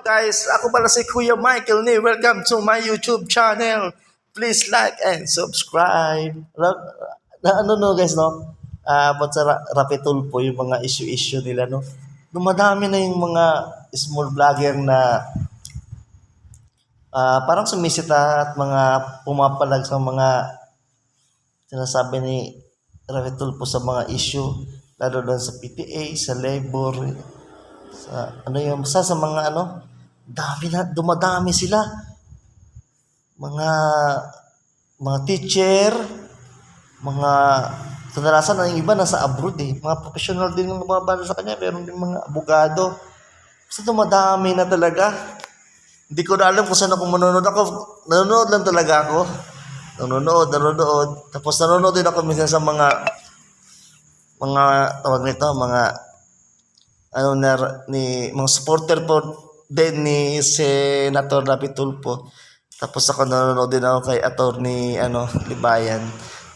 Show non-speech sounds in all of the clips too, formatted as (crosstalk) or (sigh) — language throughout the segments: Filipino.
guys, ako pala si Kuya Michael ni. Welcome to my YouTube channel. Please like and subscribe. Ra- na, ano no guys no? Uh, sa Ra- Rapitul po yung mga issue-issue nila no. Dumadami na yung mga small vlogger na ah, parang sumisita at mga pumapalag sa mga sinasabi ni Rapitul po sa mga issue lalo doon sa PTA, sa labor, sa ano yung sa sa mga ano dami na dumadami sila. Mga mga teacher mga kadalasan ang iba nasa abroad eh. Mga professional din yung lumabas sa kanya meron din mga abogado. Basta dumadami na talaga. Hindi ko na alam kung saan ako manonood. Ako nanonood lang talaga ako. Nanonood nanonood. Tapos nanonood din ako minsan sa mga mga tawag nito mga ano na ni mga supporter po din ni Senator Rapi Tulfo. Tapos ako nanonood din ako kay attorney ano Libayan.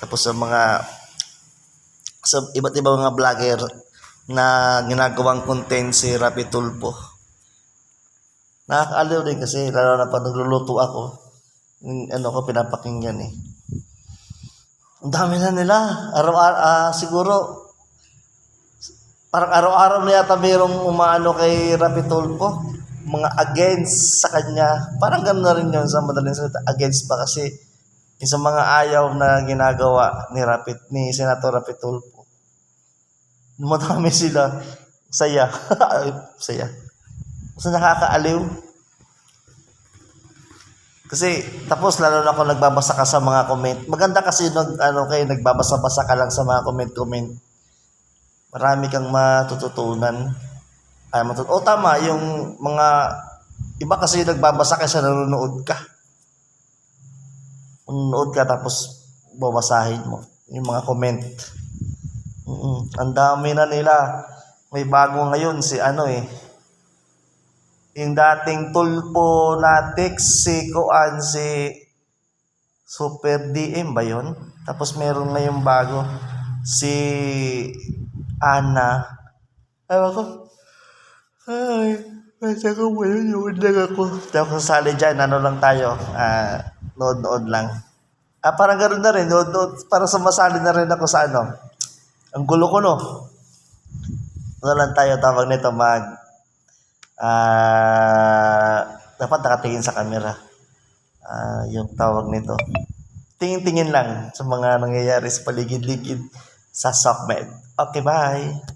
Tapos sa mga sa iba't ibang mga vlogger na ginagawang content si Rapi Tulfo. Nakakaaliw din kasi lalo na pag nagluluto ako. Ano ko pinapakinggan eh. Ang dami na nila. Araw-araw, ah, siguro parang araw-araw na yata mayroong umaano kay Rapi Tulfo mga against sa kanya. Parang gano'n na rin yun sa madaling salita against pa kasi sa mga ayaw na ginagawa ni Rapid ni Senator Rapi Tulfo. Madami sila. Saya. Ay, (laughs) saya. Kasi nakakaaliw. Kasi tapos lalo na ako nagbabasa ka sa mga comment. Maganda kasi nag ano kay nagbabasa-basa ka lang sa mga comment-comment. Marami kang matututunan. Ay, matut o tama, yung mga, iba kasi nagbabasa kasi nanonood ka. Nanonood ka tapos babasahin mo yung mga comment. Mm Ang dami na nila. May bago ngayon si ano eh. Yung dating tulpo na text si Kuan si Super DM ba yun? Tapos meron ngayong bago si Ana. Ewan ko. Ay, basta ko manonood lang ako. Tapos sasali dyan, ano lang tayo, ah, nood-nood lang. Ah, parang ganoon na rin, nood-nood, para sumasali na rin ako sa ano. Ang gulo ko, no? Ano lang tayo, tawag nito, mag, ah, dapat nakatingin sa camera. Ah, yung tawag nito. Tingin-tingin lang sa mga nangyayari sa paligid-ligid sa SOCMED. Okay, bye!